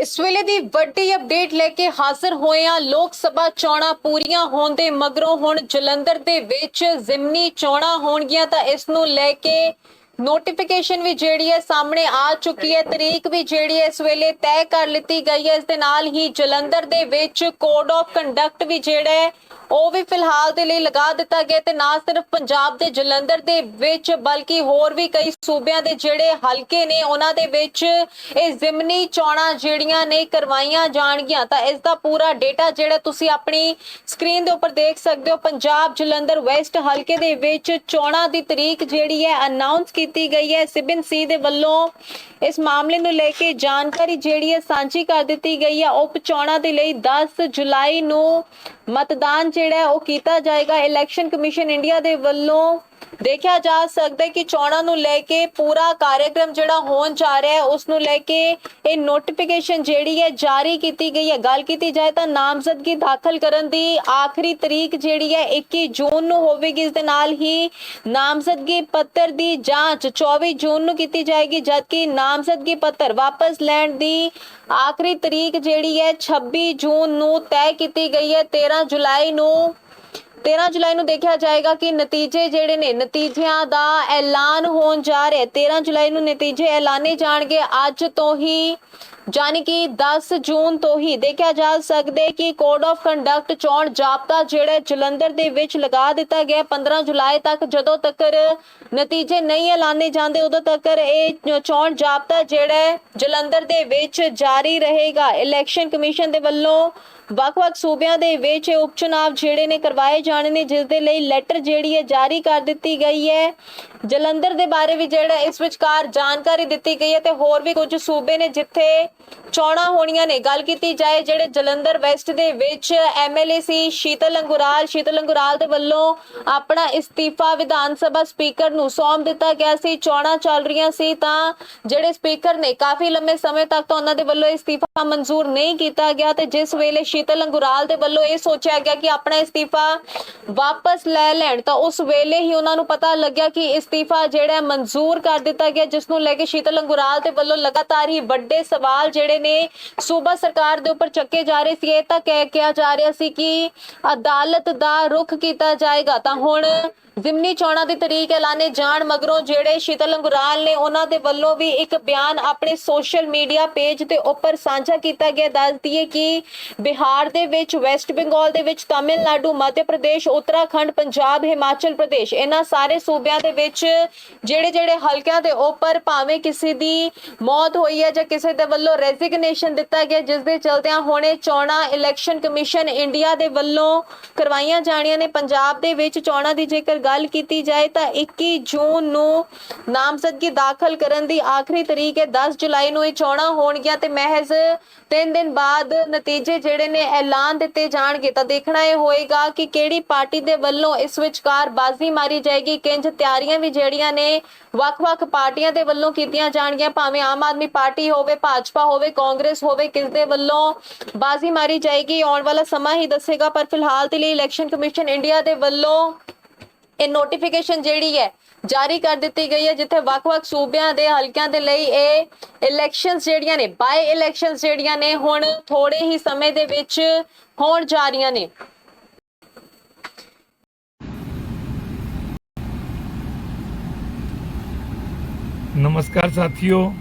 ਇਸ ਵੇਲੇ ਦੀ ਵੱਡੀ ਅਪਡੇਟ ਲੈ ਕੇ ਹਾਜ਼ਰ ਹੋਏ ਹਾਂ ਲੋਕ ਸਭਾ ਚੋਣਾਂ ਪੂਰੀਆਂ ਹੋਣ ਦੇ ਮਗਰੋਂ ਹੁਣ ਜਲੰਧਰ ਦੇ ਵਿੱਚ ਜ਼ਿਮਨੀ ਚੋਣਾਂ ਹੋਣਗੀਆਂ ਤਾਂ ਇਸ ਨੂੰ ਲੈ ਕੇ ਨੋਟੀਫਿਕੇਸ਼ਨ ਵੀ ਜਿਹੜੀ ਹੈ ਸਾਹਮਣੇ ਆ ਚੁੱਕੀ ਹੈ। ਤਰੀਕ ਵੀ ਜਿਹੜੀ ਹੈ ਇਸ ਵੇਲੇ ਤੈਅ ਕਰ ਲਿੱਤੀ ਗਈ ਹੈ। ਇਸ ਦੇ ਨਾਲ ਹੀ ਜਲੰਧਰ ਦੇ ਵਿੱਚ ਕੋਡ ਆਫ ਕੰਡਕਟ ਵੀ ਜਿਹੜਾ ਹੈ ਉਹ ਵੀ ਫਿਲਹਾਲ ਦੇ ਲਈ ਲਗਾ ਦਿੱਤਾ ਗਿਆ ਤੇ ਨਾ ਸਿਰਫ ਪੰਜਾਬ ਦੇ ਜਲੰਧਰ ਦੇ ਵਿੱਚ, ਬਲਕਿ ਹੋਰ ਵੀ ਕਈ ਸੂਬਿਆਂ ਦੇ ਜਿਹੜੇ ਹਲਕੇ ਨੇ, ਉਹਨਾਂ ਦੇ ਵਿੱਚ ਇਹ ਜ਼ਿਮਨੀ ਚੋਣਾਂ ਜਿਹੜੀਆਂ ਨੇ ਕਰਵਾਈਆਂ ਜਾਣਗੀਆਂ। ਤਾਂ ਇਸ ਦਾ ਪੂਰਾ ਡੇਟਾ ਜਿਹੜਾ ਤੁਸੀਂ ਆਪਣੀ ਸਕਰੀਨ ਦੇ ਉੱਪਰ ਦੇਖ ਸਕਦੇ ਹੋ, ਪੰਜਾਬ ਜਲੰਧਰ ਵੈਸਟ ਹਲਕੇ ਦੇ ਵਿੱਚ ਚੋਣਾਂ ਦੀ ਤਰੀਕ ਜਿਹੜੀ ਹੈ ਅਨਾਉਂਸ ਕੀਤੀ ਗਈ ਹੈ। ਸਿਬਨ ਸੀ ਦੇ ਵੱਲੋਂ ਇਸ ਮਾਮਲੇ ਨੂੰ ਲੈ ਕੇ ਜਾਣਕਾਰੀ ਜਿਹੜੀ ਹੈ ਸਾਂਝੀ ਕਰ ਦਿੱਤੀ ਗਈ ਹੈ। ਉਪ ਚੋਣਾਂ ਦੇ ਲਈ 10 ਜੁਲਾਈ ਨੂੰ ਮਤਦਾਨ ਜਿਹੜਾ ਉਹ ਕੀਤਾ ਜਾਏਗਾ। ਇਲੈਕਸ਼ਨ ਕਮਿਸ਼ਨ ਇੰਡੀਆ ਦੇ ਵੱਲੋਂ ਦੇਖਿਆ ਜਾ ਸਕਦਾ ਹੈ ਕਿ ਚੋਣਾਂ ਨੂੰ ਲੈ ਕੇ ਪੂਰਾ ਕਾਰਜਕ੍ਰਮ ਜਿਹੜਾ ਹੋਣ ਜਾ ਰਿਹਾ ਹੈ, ਉਸ ਨੂੰ ਲੈ ਕੇ ਇਹ ਨੋਟੀਫਿਕੇਸ਼ਨ ਜਿਹੜੀ ਹੈ ਜਾਰੀ ਕੀਤੀ ਗਈ ਹੈ। ਗੱਲ ਕੀਤੀ ਜਾਏ ਤਾਂ ਨਾਮਜ਼ਦਗੀ ਦਾਖਲ ਕਰਨ ਦੀ ਆਖਰੀ ਤਰੀਕ ਜਿਹੜੀ ਹੈ 21 ਜੂਨ ਨੂੰ ਹੋਵੇਗੀ। ਇਸ ਦੇ ਨਾਲ ਹੀ ਨਾਮਜ਼ਦਗੀ ਪੱਤਰ ਦੀ ਜਾਂਚ 24 ਜੂਨ ਨੂੰ ਕੀਤੀ ਜਾਏਗੀ, ਜਦਕਿ ਨਾਮਜ਼ਦਗੀ ਪੱਤਰ ਵਾਪਸ ਲੈਣ ਦੀ ਆਖਰੀ ਤਰੀਕ ਜਿਹੜੀ ਹੈ 26 ਜੂਨ ਨੂੰ ਤੈਅ ਕੀਤੀ ਗਈ ਹੈ 13 ਜੁਲਾਈ ਨੂੰ 13 ਜੁਲਾਈ ਨੂੰ ਦੇਖਿਆ ਜਾਏਗਾ ਕਿ ਨਤੀਜੇ ਜਿਹੜੇ ਨੇ, ਨਤੀਜਿਆਂ ਦਾ ਐਲਾਨ ਹੋਣ ਜਾ ਰਿਹਾ 13 ਜੁਲਾਈ ਨੂੰ ਨਤੀਜੇ ਐਲਾਨੇ ਜਾਣਗੇ। ਅੱਜ ਤੋਂ ਹੀ ਜਾਨੀ ਕਿ 10 ਜੂਨ ਤੋਂ ਹੀ ਦੇਖਿਆ ਜਾ ਸਕਦਾ ਕਿ ਕੋਡ ਆਫ ਕੰਡਕਟ ਚੋਣ ਜਾਬਤਾ ਜਿਹੜਾ ਜਲੰਧਰ ਦੇ ਵਿੱਚ ਲਗਾ ਦਿੱਤਾ ਗਿਆ ਹੈ। 15 ਜੁਲਾਈ ਤੱਕ ਜਦੋਂ ਤੱਕ ਨਤੀਜੇ ਨਹੀਂ ਐਲਾਨੇ ਜਾਂਦੇ, ਉਦੋਂ ਤੱਕ ਇਹ ਚੋਣ ਜਾਬਤਾ ਜਿਹੜਾ ਜਲੰਧਰ ਦੇ ਵਿੱਚ ਜਾਰੀ ਰਹੇਗਾ। ਇਲੈਕਸ਼ਨ ਕਮਿਸ਼ਨ ਦੇ ਵੱਲੋਂ ਵੱਖ-ਵੱਖ ਸੂਬਿਆਂ ਦੇ ਵਿੱਚ ਇਹ ਜਿਹੜੇ ਨੇ ਕਰਵਾਏ ਜਾਣੇ ਨੇ, ਜਿਸ ਦੇ ਲਈ ਲੈਟਰ ਜਿਹੜੀ ਹੈ ਜਾਰੀ ਕਰ ਦਿੱਤੀ ਗਈ ਹੈ। ਜਲੰਧਰ ਦੇ ਬਾਰੇ ਵੀ ਜਿਹੜਾ ਇਸ ਵਿਚਕਾਰ ਜਾਣਕਾਰੀ ਦਿੱਤੀ ਗਈ ਹੈ ਤੇ ਹੋਰ ਵੀ ਕੁਝ ਸੂਬੇ ਨੇ ਜਿੱਥੇ ਚੋਣਾਂ ਹੋਣੀਆਂ ਨੇ। ਗੱਲ ਕੀਤੀ ਜਾਏ, ਜਿਹੜੇ ਜਲੰਧਰ ਵੈਸਟ ਦੇ ਵਿੱਚ ਐਮਐਲਏ ਸੀ ਸ਼ੀਤਲ ਅੰਗੁਰਾਲ ਸ਼ੀਤਲ ਅੰਗੁਰਾਲ ਦੇ ਵੱਲੋਂ ਆਪਣਾ ਇਸਤੀਫਾ ਵਿਧਾਨ ਸਭਾ ਸਪੀਕਰ ਨੂੰ ਸੌਂਪ ਦਿੱਤਾ ਗਿਆ ਸੀ। ਚੋਣਾਂ ਚੱਲ ਰਹੀਆਂ ਸੀ ਤਾਂ ਜਿਹੜੇ ਸਪੀਕਰ ਨੇ, ਕਾਫੀ ਲੰਮੇ ਸਮੇਂ ਤੱਕ ਤਾਂ ਉਹਨਾਂ ਦੇ ਵੱਲੋਂ ਇਸਤੀਫਾ ਮਨਜ਼ੂਰ ਨਹੀਂ ਕੀਤਾ ਗਿਆ ਤੇ ਜਿਸ ਵੇਲੇ ਸ਼ੀਤਲ ਅੰਗੁਰਾਲ ਦੇ ਵੱਲੋਂ ਇਹ ਸੋਚਿਆ ਗਿਆ ਕਿ ਆਪਣਾ ਇਸਤੀਫਾ ਵਾਪਸ ਲੈ ਲੈਣ, ਤਾਂ ਉਸ ਵੇਲੇ ਹੀ ਉਹਨਾਂ ਨੂੰ ਪਤਾ ਲੱਗਿਆ ਕਿ ਇਸਤੀਫਾ ਜਿਹੜਾ ਮਨਜ਼ੂਰ ਕਰ ਦਿੱਤਾ ਗਿਆ, ਜਿਸ ਨੂੰ ਲੈ ਕੇ ਸ਼ੀਤਲ ਅੰਗੁਰਾਲ ਦੇ ਵੱਲੋਂ ਲਗਾਤਾਰ ਹੀ ਵੱਡੇ ਸਵਾਲ ਜਿਹੜੇ ਨੇ ਸੂਬਾ ਸਰਕਾਰ ਦੇ ਉੱਪਰ ਚੱਕੇ ਜਾ ਰਹੇ ਸੀ, ਇਹ ਤਾਂ ਕਹਿ ਕਿਹਾ ਜਾ ਰਿਹਾ ਸੀ ਕਿ ਅਦਾਲਤ ਦਾ ਰੁਖ ਕੀਤਾ ਜਾਏਗਾ। ਤਾਂ ਹੁਣ ਜ਼ਿਮਨੀ ਚੋਣਾਂ ਦੀ ਤਰੀਕ ਐਲਾਨੇ ਜਾਣ ਮਗਰੋਂ ਜਿਹੜੇ ਸ਼ੀਤਲ ਅੰਗੁਰਾਲ ਨੇ ਉਹਨਾਂ ਦੇ ਵੱਲੋਂ ਵੀ ਇੱਕ ਬਿਆਨ ਆਪਣੇ ਸੋਸ਼ਲ ਮੀਡੀਆ ਪੇਜ ਤੇ ਉੱਪਰ ਸਾਂਝਾ ਕੀਤਾ ਗਿਆ। ਦੱਸ ਦਈਏ ਕਿ ਬਿਹਾਰ ਦੇ ਵਿੱਚ, ਵੈਸਟ ਬੰਗਾਲ ਦੇ ਵਿੱਚ, ਤਾਮਿਲਨਾਡੂ, ਮੱਧ ਪ੍ਰਦੇਸ਼, ਉੱਤਰਾਖੰਡ, ਪੰਜਾਬ, ਹਿਮਾਚਲ ਪ੍ਰਦੇਸ਼, ਇਹਨਾਂ ਸਾਰੇ ਸੂਬਿਆਂ ਦੇ ਵਿੱਚ ਜਿਹੜੇ ਜਿਹੜੇ ਹਲਕਿਆਂ ਦੇ ਉੱਪਰ ਭਾਵੇਂ ਕਿਸੇ ਦੀ ਮੌਤ ਹੋਈ ਹੈ ਜਾਂ ਕਿਸੇ ਦੇ ਵੱਲੋਂ ਰੈਜ਼ਿਗਨੇਸ਼ਨ ਦਿੱਤਾ ਗਿਆ, ਜਿਸ ਦੇ ਚਲਦਿਆਂ ਹੁਣੇ ਚੋਣਾਂ ਇਲੈਕਸ਼ਨ ਕਮਿਸ਼ਨ ਇੰਡੀਆ ਦੇ ਵੱਲੋਂ ਕਰਵਾਈਆਂ ਜਾਣੀਆਂ ਨੇ। ਪੰਜਾਬ ਦੇ ਵਿੱਚ ਚੋਣਾਂ ਦੀ ਜੇਕਰ ਗੱਲ ਕੀਤੀ ਜਾਏ ਤਾਂ 21 ਜੂਨ ਨੂੰ ਨਾਮਜ਼ਦਗੀ ਦਾਖਲ ਕਰਨ ਦੀ ਆਖਰੀ ਤਰੀਕ ਹੈ। 10 ਜੁਲਾਈ ਨੂੰ ਇਹ ਚੋਣਾਂ ਹੋਣਗੀਆਂ ਤੇ ਮਹਿਜ਼ 3 ਦਿਨ ਬਾਅਦ ਨਤੀਜੇ ਜਿਹੜੇ ਨੇ ਐਲਾਨ ਦਿੱਤੇ ਜਾਣਗੇ। ਤਾਂ ਦੇਖਣਾ ਇਹ ਹੋਏਗਾ ਕਿ ਕਿਹੜੀ ਪਾਰਟੀ ਦੇ ਵੱਲੋਂ ਇਸ ਵਿਚਕਾਰ ਬਾਜ਼ੀ ਮਾਰੀ ਜਾਏਗੀ। ਕਿੰਜ ਤਿਆਰੀਆਂ ਵੀ ਜਿਹੜੀਆਂ ਨੇ ਵੱਖ-ਵੱਖ ਪਾਰਟੀਆਂ ਦੇ ਵੱਲੋਂ ਕੀਤੀਆਂ ਜਾਣਗੀਆਂ। ਭਾਵੇਂ ਆਮ ਆਦਮੀ ਪਾਰਟੀ ਹੋਵੇ, ਭਾਜਪਾ ਹੋਵੇ, ਕਾਂਗਰਸ ਹੋਵੇ, ਕਿਸ ਦੇ ਵੱਲੋਂ ਬਾਜ਼ੀ ਮਾਰੀ ਜਾਏਗੀ। ਆਉਣ ਵਾਲਾ ਸਮਾਂ ਹੀ ਦੱਸੇਗਾ, ਪਰ ਫਿਲਹਾਲ ਦੇ ਲਈ ਇਲੈਕਸ਼ਨ ਕਮਿਸ਼ਨ ਇੰਡੀਆ ਦੇ ਵੱਲੋਂ ਇਹ ਨੋਟੀਫਿਕੇਸ਼ਨ ਜਿਹੜੀ ਹੈ ਜਾਰੀ ਕਰ ਦਿੱਤੀ ਗਈ ਹੈ, ਜਿੱਥੇ ਵੱਖ-ਵੱਖ ਸੂਬਿਆਂ ਦੇ ਹਲਕਿਆਂ ਦੇ ਲਈ ਇਹ ਇਲੈਕਸ਼ਨਸ ਜਿਹੜੀਆਂ ਨੇ ਬਾਈ ਇਲੈਕਸ਼ਨਸ ਜਿਹੜੀਆਂ ਨੇ, ਹੁਣ ਥੋੜੇ ਹੀ ਸਮੇਂ ਦੇ ਵਿੱਚ ਹੋਣ ਜਾ ਰਹੀਆਂ ਨੇ। ਨਮਸਕਾਰ ਸਾਥੀਓ।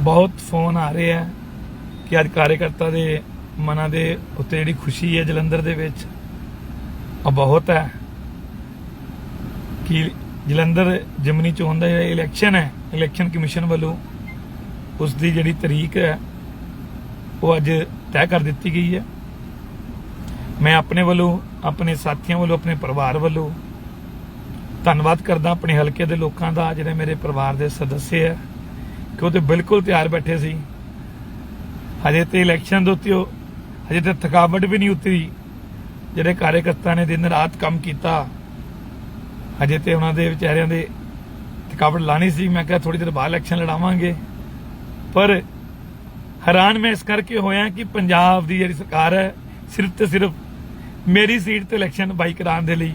ਬਹੁਤ ਫੋਨ ਆ ਰਹੇ ਆ ਕਿ ਅੱਜ ਕਾਰਜਕਰਤਾ ਦੇ ਮਨਾਂ ਦੇ ਉੱਤੇ ਜਿਹੜੀ ਖੁਸ਼ੀ ਹੈ ਜਲੰਧਰ ਦੇ ਵਿੱਚ, ਉਹ ਬਹੁਤ ਹੈ ਕਿ ਜਲੰਧਰ ਜਮਨੀ ਚੋਣ ਦਾ ਜਿਹੜਾ ਇਲੈਕਸ਼ਨ ਹੈ ਇਲੈਕਸ਼ਨ ਕਮਿਸ਼ਨ ਵੱਲੋਂ ਉਸ ਦੀ ਜਿਹੜੀ ਤਰੀਕ ਹੈ, ਉਹ ਅੱਜ ਤੈਅ ਕਰ ਦਿੱਤੀ ਗਈ ਹੈ। ਮੈਂ ਆਪਣੇ ਵੱਲੋਂ, ਆਪਣੇ ਸਾਥੀਆਂ ਵੱਲੋਂ, ਆਪਣੇ ਪਰਿਵਾਰ ਵੱਲੋਂ ਧੰਨਵਾਦ ਕਰਦਾ ਆਪਣੇ ਹਲਕੇ ਦੇ ਲੋਕਾਂ ਦਾ, ਜਿਹੜੇ ਮੇਰੇ ਪਰਿਵਾਰ ਦੇ ਸਦੱਸਿਆ ਹੈ, ਕਿ ਉਹ ਤੇ ਬਿਲਕੁਲ ਤਿਆਰ ਬੈਠੇ ਸੀ। ਹਜੇ ਤੇ ਇਲੈਕਸ਼ਨ ਦੇ ਉੱਤੇ ਉਹ- ਹਜੇ ਤੇ ਥਕਾਵਟ ਵੀ ਨਹੀਂ ਉਤਰੀ। ਜਿਹੜੇ ਕਾਰਜਕਰਤਾ ਨੇ ਦਿਨ ਰਾਤ ਕੰਮ ਕੀਤਾ ਹਜੇ ਤੇ ਉਹਨਾਂ ਦੇ ਵਿਚਾਰਿਆਂ ਦੇ ਥਕਾਵਟ ਲਾਣੀ ਸੀ। ਮੈਂ ਕਿਹਾ ਥੋੜੀ ਦੇਰ ਬਾਅਦ ਇਲੈਕਸ਼ਨ ਲੜਾਵਾਂਗੇ। ਪਰ ਹੈਰਾਨ ਮੈਂ ਇਸ ਕਰਕੇ ਹੋਇਆ ਕਿ ਪੰਜਾਬ ਦੀ ਜਿਹੜੀ ਸਰਕਾਰ ਹੈ, ਸਿਰਫ ਤੇ ਸਿਰਫ ਮੇਰੀ ਸੀਟ ਤੇ ਇਲੈਕਸ਼ਨ ਬਾਈ ਕਰਾਉਣ ਦੇ ਲਈ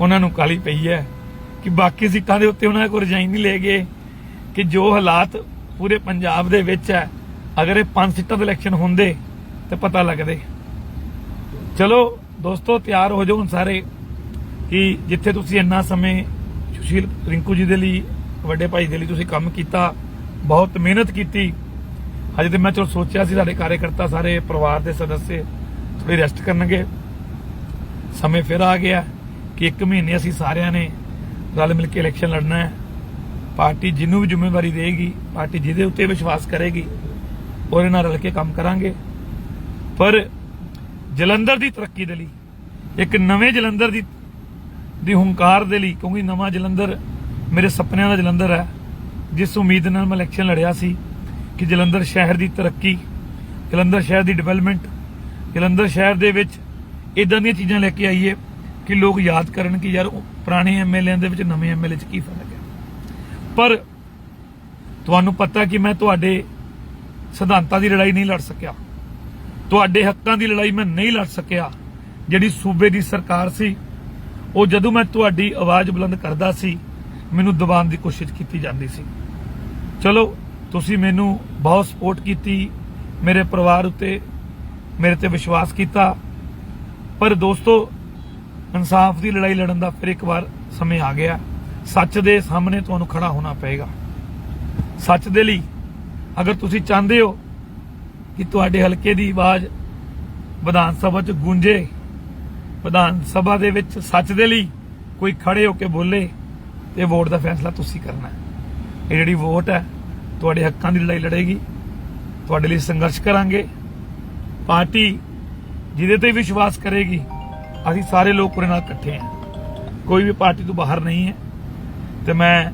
ਉਹਨਾਂ ਨੂੰ ਕਾਲੀ ਪਈ ਹੈ ਕਿ ਬਾਕੀ ਸੀਟਾਂ ਦੇ ਉੱਤੇ ਉਹਨਾਂ ਕੋਲ ਰਜਾਈ ਨਹੀਂ ਲੈ ਗਏ ਕਿ ਜੋ ਹਾਲਾਤ ਪੂਰੇ ਪੰਜਾਬ ਦੇ ਵਿੱਚ ਹੈ, ਅਗਰ ਇਹ ਪੰਜ ਸੀਟਾਂ ਦੇ ਇਲੈਕਸ਼ਨ ਹੁੰਦੇ ਤੇ ਪਤਾ ਲੱਗਦੇ। ਚਲੋ ਦੋਸਤੋ, ਤਿਆਰ ਹੋ ਜਾਓ ਹੁਣ ਸਾਰੇ ਕਿ ਜਿੱਥੇ ਤੁਸੀਂ ਇੰਨਾ ਸਮੇਂ ਸੁਸ਼ੀਲ ਰਿੰਕੂ ਜੀ ਦੇ ਲਈ, ਵੱਡੇ ਭਾਈ ਦੇ ਲਈ ਤੁਸੀਂ ਕੰਮ ਕੀਤਾ, ਬਹੁਤ ਮਿਹਨਤ ਕੀਤੀ। ਅਜੇ ਤੇ ਮੈਂ ਚਲੋ ਸੋਚਿਆ ਸੀ ਸਾਡੇ ਕਾਰਜਕਰਤਾ ਸਾਰੇ ਪਰਿਵਾਰ ਦੇ ਸਦੱਸੇ ਥੋੜੀ ਰੈਸਟ ਕਰਨਗੇ। ਸਮੇਂ ਫਿਰ ਆ ਗਿਆ ਕਿ ਇੱਕ ਮਹੀਨੇ ਅਸੀਂ ਸਾਰਿਆਂ ਨੇ ਰਲ ਮਿਲ ਕੇ ਇਲੈਕਸ਼ਨ ਲੜਨਾ ਹੈ। ਪਾਰਟੀ ਜਿਹਨੂੰ ਵੀ ਜ਼ਿੰਮੇਵਾਰੀ ਦੇਗੀ ਪਾਰਟੀ ਜਿਹਦੇ ਉੱਤੇ ਵਿਸ਼ਵਾਸ ਕਰੇਗੀ, ਉਹਦੇ ਨਾਲ ਰਲ ਕੇ ਕੰਮ ਕਰਾਂਗੇ। ਪਰ ਜਲੰਧਰ ਦੀ ਤਰੱਕੀ ਦੇ ਲਈ, ਇੱਕ ਨਵੇਂ ਜਲੰਧਰ ਦੀ ਦੀ ਹੰਕਾਰ ਦੇ ਲਈ, ਕਿਉਂਕਿ ਨਵਾਂ ਜਲੰਧਰ ਮੇਰੇ ਸੁਪਨਿਆਂ ਦਾ ਜਲੰਧਰ ਹੈ, ਜਿਸ ਉਮੀਦ ਨਾਲ ਮੈਂ ਇਲੈਕਸ਼ਨ ਲੜਿਆ ਸੀ ਕਿ ਜਲੰਧਰ ਸ਼ਹਿਰ ਦੀ ਤਰੱਕੀ, ਜਲੰਧਰ ਸ਼ਹਿਰ ਦੀ ਡਿਵੈਲਪਮੈਂਟ ਜਲੰਧਰ ਸ਼ਹਿਰ ਦੇ ਵਿੱਚ ਇਦਾਂ ਦੀਆਂ ਚੀਜ਼ਾਂ ਲੈ ਕੇ ਆਈਏ ਕਿ ਲੋਕ ਯਾਦ ਕਰਨ ਕਿ ਯਾਰ ਉਹ ਪੁਰਾਣੇ ਐਮਐਲਏ ਦੇ ਵਿੱਚ ਨਵੇਂ ਐਮਐਲਏ 'ਚ ਕੀ ਫ਼ਰਕ ਹੈ। ਪਰ ਤੁਹਾਨੂੰ ਪਤਾ ਕਿ ਮੈਂ ਤੁਹਾਡੇ ਸਿਧਾਂਤਾਂ ਦੀ ਲੜਾਈ ਨਹੀਂ ਲੜ ਸਕਿਆ। ਤੁਹਾਡੇ ਹੱਕਾਂ ਦੀ ਲੜਾਈ ਮੈਂ ਨਹੀਂ ਲੜ ਸਕਿਆ। ਜਿਹੜੀ ਸੂਬੇ ਦੀ ਸਰਕਾਰ ਸੀ, ਉਹ ਜਦੋਂ ਮੈਂ ਤੁਹਾਡੀ ਆਵਾਜ਼ ਬੁਲੰਦ ਕਰਦਾ ਸੀ, ਮੈਨੂੰ ਦਬਾਉਣ ਦੀ ਕੋਸ਼ਿਸ਼ ਕੀਤੀ ਜਾਂਦੀ ਸੀ। ਚਲੋ, ਤੁਸੀਂ ਮੈਨੂੰ ਬਹੁਤ ਸਪੋਰਟ ਕੀਤੀ, ਮੇਰੇ ਪਰਿਵਾਰ ਉਤੇ ਮੇਰੇ ਤੇ ਵਿਸ਼ਵਾਸ ਕੀਤਾ। ਪਰ ਦੋਸਤੋ, ਇਨਸਾਫ ਦੀ ਲੜਾਈ ਲੜਨ ਦਾ ਫਿਰ ਇੱਕ ਵਾਰ ਸਮੇਂ ਆ ਗਿਆ। ਸੱਚ ਦੇ ਸਾਹਮਣੇ ਤੁਹਾਨੂੰ ਖੜਾ ਹੋਣਾ ਪਏਗਾ। ਸੱਚ ਦੇ ਲਈ ਅਗਰ ਤੁਸੀਂ ਚਾਹੁੰਦੇ ਹੋ ਕਿ ਤੁਹਾਡੇ ਹਲਕੇ ਦੀ ਆਵਾਜ਼ ਵਿਧਾਨ ਸਭਾ 'ਚ ਗੂੰਜੇ, ਵਿਧਾਨ ਸਭਾ ਦੇ ਵਿੱਚ ਸੱਚ ਦੇ ਲਈ ਕੋਈ ਖੜੇ ਹੋ ਕੇ ਬੋਲੇ, ਤੇ ਵੋਟ ਦਾ ਫੈਸਲਾ ਤੁਸੀਂ ਕਰਨਾ ਹੈ। ਇਹ ਜਿਹੜੀ ਵੋਟ ਹੈ, ਤੁਹਾਡੇ ਹੱਕਾਂ ਦੀ ਲੜਾਈ ਲੜੇਗੀ, ਤੁਹਾਡੇ ਲਈ ਸੰਘਰਸ਼ ਕਰਾਂਗੇ। ਪਾਰਟੀ ਜਿਹਦੇ ਤੇ ਵਿਸ਼ਵਾਸ ਕਰੇਗੀ, ਅਸੀਂ ਸਾਰੇ ਲੋਕ ਉਹਦੇ ਨਾਲ ਇਕੱਠੇ ਹਾਂ। ਕੋਈ ਵੀ ਪਾਰਟੀ ਤੋਂ ਬਾਹਰ ਨਹੀਂ ਹੈ। ਤੇ ਮੈਂ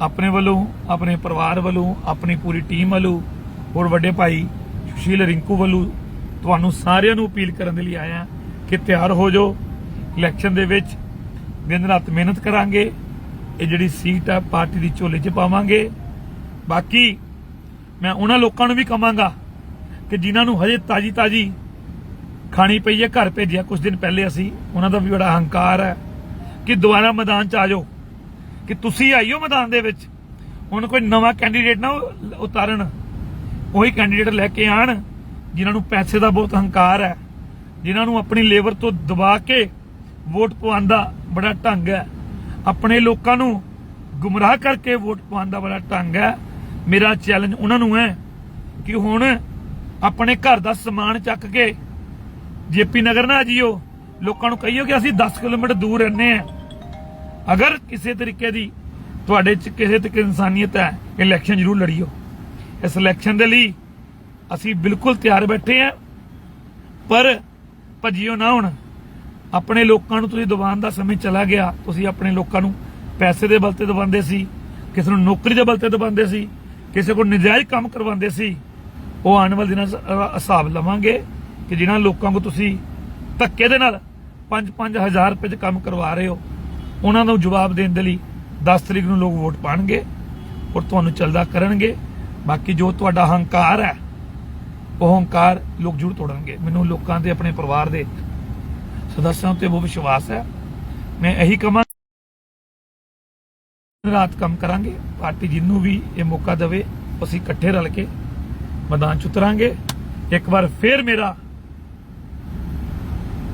ਆਪਣੇ ਵੱਲੋਂ, ਆਪਣੇ ਪਰਿਵਾਰ ਵੱਲੋਂ, ਆਪਣੀ ਪੂਰੀ ਟੀਮ ਵੱਲੋਂ ਹੋਰ ਵੱਡੇ ਭਾਈ ਸੁਸ਼ੀਲ ਰਿੰਕੂ ਵੱਲੋਂ ਤੁਹਾਨੂੰ ਸਾਰਿਆਂ ਨੂੰ ਅਪੀਲ ਕਰਨ ਦੇ ਲਈ ਆਇਆ ਕਿ ਤਿਆਰ ਹੋ ਜਾਓ। ਇਲੈਕਸ਼ਨ ਦੇ ਵਿੱਚ ਦਿਨ ਰਾਤ ਮਿਹਨਤ ਕਰਾਂਗੇ। ਇਹ ਜਿਹੜੀ ਸੀਟ ਆ, ਪਾਰਟੀ ਦੀ ਝੋਲੇ 'ਚ ਪਾਵਾਂਗੇ। ਬਾਕੀ ਮੈਂ ਉਹਨਾਂ ਲੋਕਾਂ ਨੂੰ ਵੀ ਕਹਾਂਗਾ ਕਿ ਜਿਨ੍ਹਾਂ ਨੂੰ ਹਜੇ ਤਾਜੀ ਤਾਜੀ ਖਾਣੀ ਪਈ ਹੈ, ਘਰ ਭੇਜਿਆ। ਕੁਝ ਦਿਨ ਪਹਿਲੇ ਅਸੀਂ ਉਹਨਾਂ ਦਾ ਵੀ ਬੜਾ ਹੰਕਾਰ ਹੈ ਕਿ ਦੁਬਾਰਾ ਮੈਦਾਨ 'ਚ ਆ ਜਾਓ। ਕਿ ਤੁਸੀਂ ਆਈਓ ਮੈਦਾਨ ਦੇ ਵਿੱਚ। ਹੁਣ ਕੋਈ ਨਵਾਂ ਕੈਂਡੀਡੇਟ ਨਾ ਉਤਾਰਨ। ਉਹੀ ਕੈਂਡੀਡੇਟ ਲੈ ਕੇ ਆਣ, ਜਿਨ੍ਹਾਂ ਨੂੰ ਪੈਸੇ ਦਾ ਬਹੁਤ ਹੰਕਾਰ ਹੈ, ਜਿਨ੍ਹਾਂ ਨੂੰ ਆਪਣੀ ਲੇਬਰ ਤੋਂ ਦਬਾ ਕੇ ਵੋਟ ਪਵਾਉਣ ਦਾ ਬੜਾ ਢੰਗ ਹੈ। ਆਪਣੇ ਲੋਕਾਂ ਨੂੰ ਗੁੰਮਰਾਹ ਕਰਕੇ ਵੋਟ ਪਵਾਉਣ ਦਾ ਬੜਾ ਢੰਗ ਹੈ। ਮੇਰਾ ਚੈਲੰਜ ਉਹਨਾਂ ਨੂੰ ਹੈ ਕਿ ਹੁਣ ਆਪਣੇ ਘਰ ਦਾ ਸਮਾਨ ਚੱਕ ਕੇ ਜੇਪੀ ਨਗਰ ਨਾ ਜੀਓ। ਲੋਕਾਂ ਨੂੰ ਕਹੀਓ ਕਿ ਅਸੀਂ 10 ਕਿਲੋਮੀਟਰ ਦੂਰ ਰਹਿੰਦੇ ਆ ਅਗਰ ਕਿਸੇ ਤਰੀਕੇ ਦੀ ਤੁਹਾਡੇ ਚ ਕਿਸੇ ਤੱਕ ਇਨਸਾਨੀਅਤ ਹੈ ਇਲੈਕਸ਼ਨ ਜ਼ਰੂਰ ਲੜੀਓ। ਇਸ ਇਲੈਕਸ਼ਨ ਦੇ ਲਈ ਅਸੀਂ ਬਿਲਕੁਲ ਤਿਆਰ ਬੈਠੇ ਆ ਪਰ ਭੱਜਿਓ ਨਾ ਹੁਣ। ਆਪਣੇ ਲੋਕਾਂ ਨੂੰ ਤੁਸੀਂ ਦਬਾਉਣ ਦਾ ਸਮੇਂ ਚਲਾ ਗਿਆ। ਤੁਸੀਂ ਆਪਣੇ ਲੋਕਾਂ ਨੂੰ ਪੈਸੇ ਦੇ ਬਲ ਤੇ ਦਬਾਉਂਦੇ ਸੀ, ਕਿਸੇ ਨੂੰ ਨੌਕਰੀ ਦੇ ਬਲ ਤੇ ਦਬਾਉਂਦੇ ਸੀ, ਕਿਸੇ ਕੋਲ ਨਜਾਇਜ਼ ਕੰਮ ਕਰਵਾਉਂਦੇ ਸੀ। ਉਹ ਆਉਣ ਵਾਲੇ ਦਿਨਾਂ 'ਚ ਹਿਸਾਬ ਲਵਾਂਗੇ ਕਿ ਜਿਨ੍ਹਾਂ ਲੋਕਾਂ ਨੂੰ ਤੁਸੀਂ ਧੱਕੇ ਦੇ ਨਾਲ 5-5000 ਰੁਪਏ 'ਚ ਕੰਮ ਕਰਵਾ ਰਹੇ ਹੋ, ਉਹਨਾਂ ਨੂੰ ਜਵਾਬ ਦੇਣ ਦੇ ਲਈ 10 ਤਰੀਕ ਨੂੰ ਲੋਕ ਵੋਟ ਪਾਣਗੇ ਔਰ ਤੁਹਾਨੂੰ ਚਲਦਾ ਕਰਨਗੇ। ਬਾਕੀ ਜੋ ਤੁਹਾਡਾ ਹੰਕਾਰ ਹੈ, ਉਹ ਹੰਕਾਰ ਲੋਕ ਜ਼ਰੂਰ ਤੋੜਨਗੇ। ਮੈਨੂੰ ਲੋਕਾਂ ਦੇ, ਆਪਣੇ ਪਰਿਵਾਰ ਦੇ ਸਦੱਸਿਆਂ ਤੇ ਬਹੁਤ ਵਿਸ਼ਵਾਸ ਹੈ। ਮੈਂ ਇਹੀ ਕਹਾਂ, ਰਾਤ ਕੰਮ ਕਰਾਂਗੇ, ਪਾਰਟੀ ਜਿਹਨੂੰ ਵੀ ਇਹ ਮੌਕਾ ਦੇਵੇ, ਅਸੀਂ ਇਕੱਠੇ ਰਲ ਕੇ ਮੈਦਾਨ ਚ ਉਤਰਾਂਗੇ। ਇੱਕ ਵਾਰ ਫੇਰ ਮੇਰਾ,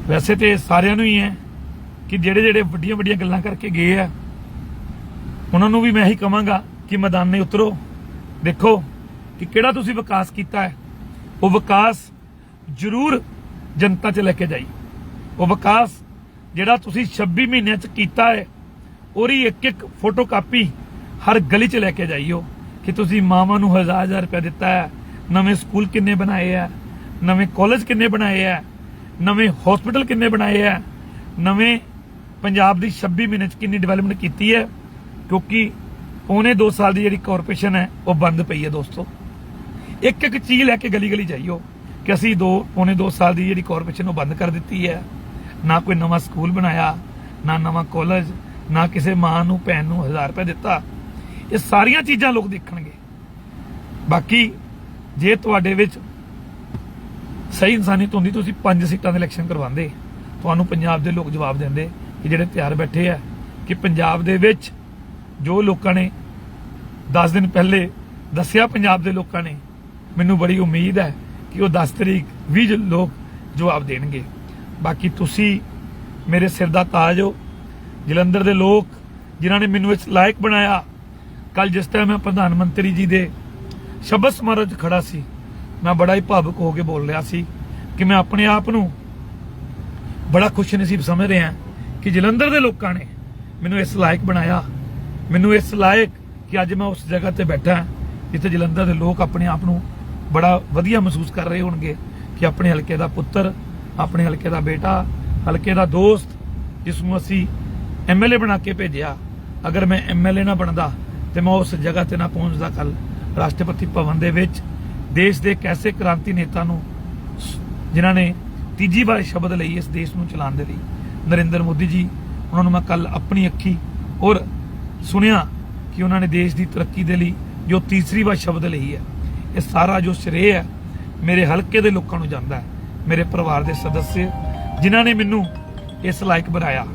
ਵੈਸੇ ਤੇ ਸਾਰਿਆਂ ਨੂੰ ਹੀ ਹੈ ਕਿ ਜਿਹੜੇ ਜਿਹੜੇ ਵੱਡੀਆਂ ਵੱਡੀਆਂ ਗੱਲਾਂ ਕਰਕੇ ਗਏ ਆ, ਉਹਨਾਂ ਨੂੰ ਵੀ ਮੈਂ ਇਹੀ ਕਹਾਂਗਾ ਕਿ ਮੈਦਾਨੇ ਉਤਰੋ। ਦੇਖੋ ਕਿ ਕਿਹੜਾ ਤੁਸੀਂ ਵਿਕਾਸ ਕੀਤਾ ਹੈ? ਉਹ ਵਿਕਾਸ ਜ਼ਰੂਰ ਜਨਤਾ 'ਚ ਲੈ ਕੇ ਜਾਈ। ਉਹ ਵਿਕਾਸ ਜਿਹੜਾ ਤੁਸੀਂ 26 ਮਹੀਨਿਆਂ 'ਚ ਕੀਤਾ ਹੈ, ਉਹਦੀ ਇੱਕ ਇੱਕ ਫੋਟੋ ਕਾਪੀ ਹਰ ਗਲੀ 'ਚ ਲੈ ਕੇ ਜਾਈਓ ਕਿ ਤੁਸੀਂ ਮਾਵਾਂ ਨੂੰ ਹਜ਼ਾਰ ਹਜ਼ਾਰ ਰੁਪਏ ਦਿੱਤਾ ਹੈ, ਨਵੇਂ ਸਕੂਲ ਕਿੰਨੇ ਬਣਾਏ ਆ ਨਵੇਂ ਕਾਲਜ ਕਿੰਨੇ ਬਣਾਏ ਆ ਨਵੇਂ ਹਸਪੀਟਲ ਕਿੰਨੇ ਬਣਾਏ ਆ ਨਵੇਂ ਪੰਜਾਬ ਦੀ 26 ਮਹੀਨੇ 'ਚ ਕਿੰਨੀ ਡਿਵੈਲਪਮੈਂਟ ਕੀਤੀ ਹੈ, ਕਿਉਂਕਿ ਪੌਣੇ 2 ਸਾਲ ਦੀ ਜਿਹੜੀ ਕਾਰਪੋਰੇਸ਼ਨ ਹੈ, ਉਹ ਬੰਦ ਪਈ ਹੈ ਦੋਸਤੋ। ਇੱਕ ਇੱਕ ਚੀਜ਼ ਲੈ ਕੇ ਗਲੀ ਗਲੀ ਜਾਈਓ ਕਿ ਅਸੀਂ ਦੋ ਪੌਣੇ 2 ਸਾਲ ਦੀ ਜਿਹੜੀ ਕਾਰਪੋਰੇਸ਼ਨ ਉਹ ਬੰਦ ਕਰ ਦਿੱਤੀ ਹੈ। ਨਾ ਕੋਈ ਨਵਾਂ ਸਕੂਲ ਬਣਾਇਆ, ਨਾ ਨਵਾਂ ਕਾਲਜ ਨਾ ਕਿਸੇ ਮਾਂ ਨੂੰ, ਭੈਣ ਨੂੰ 1000 ਰੁਪਏ ਦਿੱਤਾ। ਇਹ ਸਾਰੀਆਂ ਚੀਜ਼ਾਂ ਲੋਕ ਦੇਖਣਗੇ। ਬਾਕੀ ਜੇ ਤੁਹਾਡੇ ਵਿੱਚ ਸਹੀ ਇਨਸਾਨੀਅਤ ਹੁੰਦੀ, ਤੁਸੀਂ ਪੰਜ ਸੀਟਾਂ ਦੇ ਇਲੈਕਸ਼ਨ ਕਰਵਾਉਂਦੇ। ਤੁਹਾਨੂੰ ਪੰਜਾਬ ਦੇ ਲੋਕ ਜਵਾਬ ਦਿੰਦੇ ਕਿ ਜਿਹੜੇ ਤਿਆਰ ਬੈਠੇ ਆ, ਕਿ ਪੰਜਾਬ ਦੇ ਵਿੱਚ ਜੋ ਲੋਕਾਂ ਨੇ 10 ਦਿਨ ਪਹਿਲੇ ਦੱਸਿਆ ਪੰਜਾਬ ਦੇ ਲੋਕਾਂ ਨੇ, ਮੈਨੂੰ ਬੜੀ ਉਮੀਦ ਹੈ ਕਿ ਉਹ 10 ਤਰੀਕ ਵੀ ਲੋਕ ਜਵਾਬ ਦੇਣਗੇ। ਬਾਕੀ ਤੁਸੀਂ ਮੇਰੇ ਸਿਰ ਦਾ ਤਾਜ ਹੋ। ਜਲੰਧਰ ਦੇ ਲੋਕ ਜਿਨ੍ਹਾਂ ਨੇ ਮੈਨੂੰ ਇਸ ਲਾਇਕ ਬਣਾਇਆ ਕੱਲ ਜਿਸ ਟਾਈਮ ਮੈਂ ਪ੍ਰਧਾਨ ਮੰਤਰੀ ਜੀ ਦੇ ਸ਼ਬਦ ਸਮਾਰੋਹ 'ਚ ਖੜਾ ਸੀ, ਮੈਂ ਬੜਾ ਹੀ ਭਾਵੁਕ ਹੋ ਕੇ ਬੋਲ ਰਿਹਾ ਸੀ ਕਿ ਮੈਂ ਆਪਣੇ ਆਪ ਨੂੰ ਬੜਾ ਖੁਸ਼ ਨਸੀਬ ਸਮਝ ਰਿਹਾ ਕਿ ਜਲੰਧਰ ਦੇ ਲੋਕਾਂ ਨੇ ਮੈਨੂੰ ਇਸ ਲਾਇਕ ਬਣਾਇਆ। ਮੈਨੂੰ ਇਸ ਲਾਇਕ ਕਿ ਅੱਜ ਮੈਂ ਉਸ ਜਗ੍ਹਾ ਤੇ ਬੈਠਾ ਜਿੱਥੇ ਜਲੰਧਰ ਦੇ ਲੋਕ ਆਪਣੇ ਆਪ ਨੂੰ ਬੜਾ ਵਧੀਆ ਮਹਿਸੂਸ ਕਰ ਰਹੇ ਹੋਣਗੇ ਕਿ ਆਪਣੇ ਹਲਕੇ ਦਾ ਪੁੱਤਰ, ਆਪਣੇ ਹਲਕੇ ਦਾ ਬੇਟਾ, ਹਲਕੇ ਦਾ ਦੋਸਤ, ਜਿਸ ਨੂੰ ਅਸੀਂ ਐਮਐਲਏ ਬਣਾ ਕੇ ਭੇਜਿਆ। ਅਗਰ ਮੈਂ ਐਮਐਲਏ ਨਾ ਬਣਦਾ, ਤੇ ਮੈਂ ਉਸ ਜਗ੍ਹਾ ਤੇ ਨਾ ਪਹੁੰਚਦਾ ਕੱਲ ਰਾਸ਼ਟਰਪਤੀ ਭਵਨ ਦੇ ਵਿੱਚ ਦੇਸ਼ ਦੇ ਕੈਸੇ ਕ੍ਰਾਂਤੀ ਨੇਤਾ ਨੂੰ ਜਿਨ੍ਹਾਂ ਨੇ ਤੀਜੀ ਵਾਰ ਸ਼ਬਦ ਲਈ ਇਸ ਦੇਸ਼ ਨੂੰ ਚਲਾਉਣ ਦੇ ਲਈ। ਨਰਿੰਦਰ ਮੋਦੀ ਜੀ, ਉਹਨਾਂ ਨੂੰ ਮੈਂ ਕੱਲ ਆਪਣੀ ਅੱਖੀ ਔਰ ਸੁਣਿਆ ਕਿ ਉਹਨਾਂ ਨੇ ਦੇਸ਼ ਦੀ ਤਰੱਕੀ ਦੇ ਲਈ ਜੋ ਤੀਸਰੀ ਵਾਰ ਸ਼ਬਦ ਲਈ ਹੈ, ਇਹ ਸਾਰਾ ਜੋ ਸ਼੍ਰੇਅ ਹੈ, ਮੇਰੇ ਹਲਕੇ ਦੇ ਲੋਕਾਂ ਨੂੰ ਜਾਂਦਾ ਹੈ, ਮੇਰੇ ਪਰਿਵਾਰ ਦੇ ਸਦੱਸਿਆ ਜਿਨ੍ਹਾਂ ਨੇ ਮੈਨੂੰ ਇਸ ਲਾਇਕ ਬਣਾਇਆ।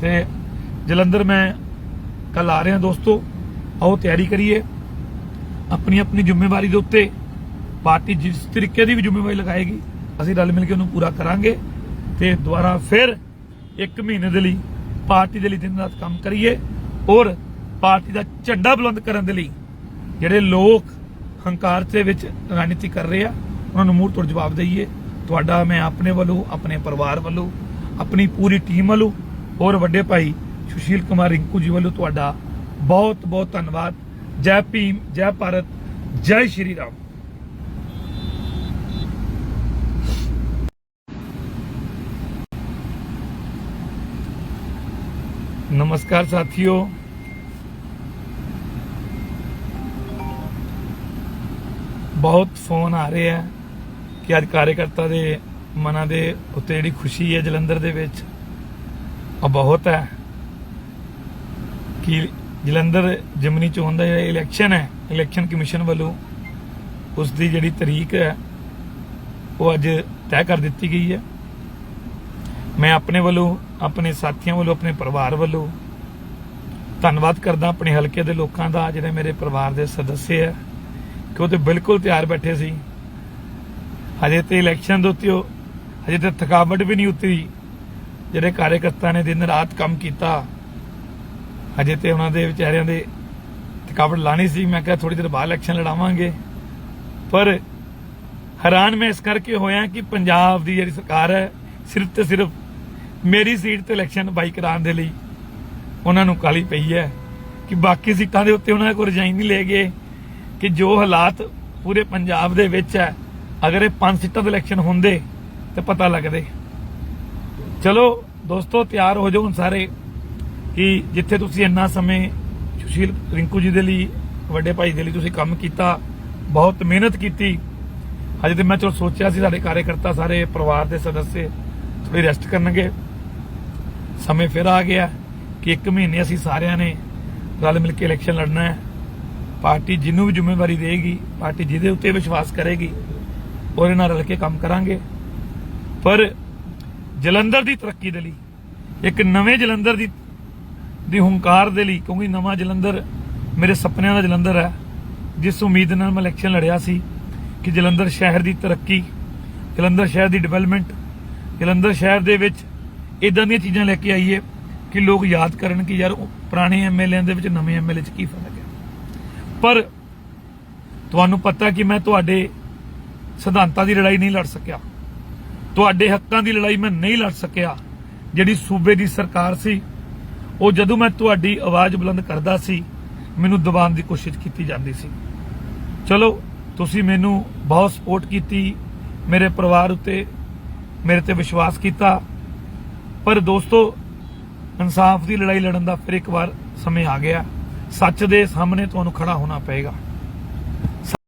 ਤੇ ਜਲੰਧਰ ਮੈਂ ਕੱਲ ਆ ਰਿਹਾ ਦੋਸਤੋ, ਆਓ ਤਿਆਰੀ ਕਰੀਏ। ਆਪਣੀ ਆਪਣੀ ਜ਼ਿੰਮੇਵਾਰੀ ਦੇ ਉੱਤੇ ਪਾਰਟੀ ਜਿਸ ਤਰੀਕੇ ਦੀ ਵੀ ਜ਼ਿੰਮੇਵਾਰੀ ਲਗਾਏਗੀ, ਅਸੀਂ ਰਲ ਮਿਲ ਕੇ ਉਹਨੂੰ ਪੂਰਾ ਕਰਾਂਗੇ ਤੇ ਦੁਬਾਰਾ ਫਿਰ ਇੱਕ ਮਹੀਨੇ ਦੇ ਲਈ ਪਾਰਟੀ ਦੇ ਲਈ ਦਿਨ ਰਾਤ ਕੰਮ ਕਰੀਏ। ਔਰ ਪਾਰਟੀ ਦਾ ਝੰਡਾ ਬੁਲੰਦ ਕਰਨ ਦੇ ਲਈ ਜਿਹੜੇ ਲੋਕ ਹੰਕਾਰ ਦੇ ਵਿੱਚ ਰਾਜਨੀਤੀ ਕਰ ਰਹੇ ਆ, ਉਹਨਾਂ ਨੂੰ ਮੂੰਹ ਤੋੜ ਜਵਾਬ ਦਈਏ। ਤੁਹਾਡਾ ਮੈਂ ਆਪਣੇ ਵੱਲੋਂ, ਆਪਣੇ ਪਰਿਵਾਰ ਵੱਲੋਂ, ਆਪਣੀ ਪੂਰੀ ਟੀਮ ਵੱਲੋਂ ਔਰ ਵੱਡੇ ਭਾਈ ਸੁਸ਼ੀਲ ਕੁਮਾਰ ਰਿੰਕੂ ਜੀ ਵੱਲੋਂ ਤੁਹਾਡਾ ਬਹੁਤ ਬਹੁਤ ਧੰਨਵਾਦ। ਜੈ ਭੀਮ, ਜੈ ਭਾਰਤ, ਜੈ ਸ਼੍ਰੀ ਰਾਮ। ਨਮਸਕਾਰ ਸਾਥੀਓ ਬਹੁਤ ਫੋਨ ਆ ਰਹੇ ਆ ਕਿ ਅੱਜ ਕਾਰਜਕਰਤਾ ਦੇ ਮਨਾਂ ਦੇ ਉੱਤੇ ਜਿਹੜੀ ਖੁਸ਼ੀ ਹੈ ਜਲੰਧਰ ਦੇ ਵਿੱਚ ਉਹ ਬਹੁਤ ਹੈ ਕਿ ਜਲੰਧਰ ਜਿਮਨੀ ਚੋਣ ਦਾ ਜਿਹੜਾ ਇਲੈਕਸ਼ਨ ਹੈ ਇਲੈਕਸ਼ਨ ਕਮਿਸ਼ਨ ਵੱਲੋਂ ਉਸ ਦੀ ਜਿਹੜੀ ਤਰੀਕ ਹੈ ਉਹ ਅੱਜ ਤੈਅ ਕਰ ਦਿੱਤੀ ਗਈ ਹੈ ਮੈਂ ਆਪਣੇ ਵੱਲੋਂ, ਆਪਣੇ ਸਾਥੀਆਂ ਵੱਲੋਂ, ਆਪਣੇ ਪਰਿਵਾਰ ਵੱਲੋਂ ਧੰਨਵਾਦ ਕਰਦਾ ਆਪਣੇ ਹਲਕੇ ਦੇ ਲੋਕਾਂ ਦਾ, ਜਿਹੜੇ ਮੇਰੇ ਪਰਿਵਾਰ ਦੇ ਸਦੱਸਿਆ ਹੈ, ਕਿ ਉਹ ਤੇ ਬਿਲਕੁਲ ਤਿਆਰ ਬੈਠੇ ਸੀ। ਹਜੇ ਤੇ ਇਲੈਕਸ਼ਨ ਦੇ ਉੱਤੇ ਉਹ- ਹਜੇ ਤੇ ਥਕਾਵਟ ਵੀ ਨਹੀਂ ਉਤਰੀ। ਜਿਹੜੇ ਕਾਰਜਕਰਤਾ ਨੇ ਦਿਨ ਰਾਤ ਕੰਮ ਕੀਤਾ, ਹਜੇ ਤੇ ਉਹਨਾਂ ਦੇ ਵਿਚਾਰਿਆਂ ਦੇ ਥਕਾਵਟ ਲਾਣੀ ਸੀ। ਮੈਂ ਕਿਹਾ ਥੋੜੀ ਦੇਰ ਬਾਅਦ ਇਲੈਕਸ਼ਨ ਲੜਾਵਾਂਗੇ। ਪਰ ਹੈਰਾਨ ਮੈਂ ਇਸ ਕਰਕੇ ਹੋਇਆ ਕਿ ਪੰਜਾਬ ਦੀ ਜਿਹੜੀ ਸਰਕਾਰ ਹੈ, ਸਿਰਫ ਤੇ ਸਿਰਫ ਮੇਰੀ ਸੀਟ ਤੇ ਇਲੈਕਸ਼ਨ ਬਾਈ ਕਰਾਉਣ ਦੇ ਲਈ ਉਹਨਾਂ ਨੂੰ ਕਾਲੀ ਪਈ ਹੈ ਕਿ ਬਾਕੀ ਸੀਟਾਂ ਦੇ ਉੱਤੇ ਉਹਨਾਂ ਕੋਲ ਰਜਾਈ ਨਹੀਂ ਲੈ ਗਏ ਕਿ ਜੋ ਹਾਲਾਤ ਪੂਰੇ ਪੰਜਾਬ ਦੇ ਵਿੱਚ ਹੈ, ਅਗਰ ਇਹ ਪੰਜ ਸੀਟਾਂ ਦੇ ਇਲੈਕਸ਼ਨ ਹੁੰਦੇ ਤੇ ਪਤਾ ਲੱਗਦੇ। ਚਲੋ ਦੋਸਤੋ, ਤਿਆਰ ਹੋ ਜਾਓ ਹੁਣ ਸਾਰੇ ਕਿ ਜਿੱਥੇ ਤੁਸੀਂ ਇੰਨਾ ਸਮੇਂ ਸੁਸ਼ੀਲ ਰਿੰਕੂ ਜੀ ਦੇ ਲਈ, ਵੱਡੇ ਭਾਈ ਦੇ ਲਈ ਤੁਸੀਂ ਕੰਮ ਕੀਤਾ, ਬਹੁਤ ਮਿਹਨਤ ਕੀਤੀ। ਹਜੇ ਤੇ ਮੈਂ ਚਲੋ ਸੋਚਿਆ ਸੀ ਸਾਡੇ ਕਾਰਜਕਰਤਾ ਸਾਰੇ ਪਰਿਵਾਰ ਦੇ ਸਦੱਸੇ ਥੋੜੀ ਰੈਸਟ ਕਰਨਗੇ। ਸਮੇਂ ਫਿਰ ਆ ਗਿਆ ਕਿ ਇੱਕ ਮਹੀਨੇ ਅਸੀਂ ਸਾਰਿਆਂ ਨੇ ਰਲ ਮਿਲ ਕੇ ਇਲੈਕਸ਼ਨ ਲੜਨਾ ਹੈ। ਪਾਰਟੀ ਜਿਹਨੂੰ ਵੀ ਜ਼ਿੰਮੇਵਾਰੀ ਦੇਗੀ ਪਾਰਟੀ ਜਿਹਦੇ ਉੱਤੇ ਵਿਸ਼ਵਾਸ ਕਰੇਗੀ ਉਹਦੇ ਨਾਲ ਰਲ ਕੇ ਕੰਮ ਕਰਾਂਗੇ। ਪਰ ਜਲੰਧਰ ਦੀ ਤਰੱਕੀ ਦੇ ਲਈ, ਇੱਕ ਨਵੇਂ ਜਲੰਧਰ ਦੀ ਦੀ ਹੰਕਾਰ ਦੇ ਲਈ, ਕਿਉਂਕਿ ਨਵਾਂ ਜਲੰਧਰ ਮੇਰੇ ਸੁਪਨਿਆਂ ਦਾ ਜਲੰਧਰ ਹੈ, ਜਿਸ ਉਮੀਦ ਨਾਲ ਮੈਂ ਇਲੈਕਸ਼ਨ ਲੜਿਆ ਸੀ ਕਿ ਜਲੰਧਰ ਸ਼ਹਿਰ ਦੀ ਤਰੱਕੀ, ਜਲੰਧਰ ਸ਼ਹਿਰ ਦੀ ਡਿਵੈਲਪਮੈਂਟ ਜਲੰਧਰ ਸ਼ਹਿਰ ਦੇ ਵਿੱਚ ਇਦਾਂ ਦੀਆਂ ਚੀਜ਼ਾਂ ਲੈ ਕੇ ਆਈਏ ਕਿ ਲੋਕ ਯਾਦ ਕਰਨ ਕਿ ਯਾਰ ਉਹ ਪੁਰਾਣੇ ਐਮਐਲਏ ਦੇ ਵਿੱਚ ਨਵੇਂ ਐਮਐਲਏ 'ਚ ਕੀ ਫ਼ਰਕ ਹੈ। ਪਰ ਤੁਹਾਨੂੰ ਪਤਾ ਕਿ ਮੈਂ ਤੁਹਾਡੇ ਸਿਧਾਂਤਾਂ ਦੀ ਲੜਾਈ ਨਹੀਂ ਲੜ ਸਕਿਆ। ਤੁਹਾਡੇ ਹੱਕਾਂ ਦੀ ਲੜਾਈ ਮੈਂ ਨਹੀਂ ਲੜ ਸਕਿਆ। ਜਿਹੜੀ ਸੂਬੇ ਦੀ ਸਰਕਾਰ ਸੀ, ਉਹ ਜਦੋਂ ਮੈਂ ਤੁਹਾਡੀ ਆਵਾਜ਼ ਬੁਲੰਦ ਕਰਦਾ ਸੀ, ਮੈਨੂੰ ਦਬਾਉਣ ਦੀ ਕੋਸ਼ਿਸ਼ ਕੀਤੀ ਜਾਂਦੀ ਸੀ। ਚਲੋ, ਤੁਸੀਂ ਮੈਨੂੰ ਬਹੁਤ ਸਪੋਰਟ ਕੀਤੀ, ਮੇਰੇ ਪਰਿਵਾਰ ਉੱਤੇ ਮੇਰੇ ਤੇ ਵਿਸ਼ਵਾਸ ਕੀਤਾ। ਪਰ ਦੋਸਤੋ, ਇਨਸਾਫ ਦੀ ਲੜਾਈ ਲੜਨ ਦਾ ਫਿਰ ਇੱਕ ਵਾਰ ਸਮੇਂ ਆ ਗਿਆ। ਸੱਚ ਦੇ ਸਾਹਮਣੇ ਤੁਹਾਨੂੰ ਖੜਾ ਹੋਣਾ ਪਏਗਾ।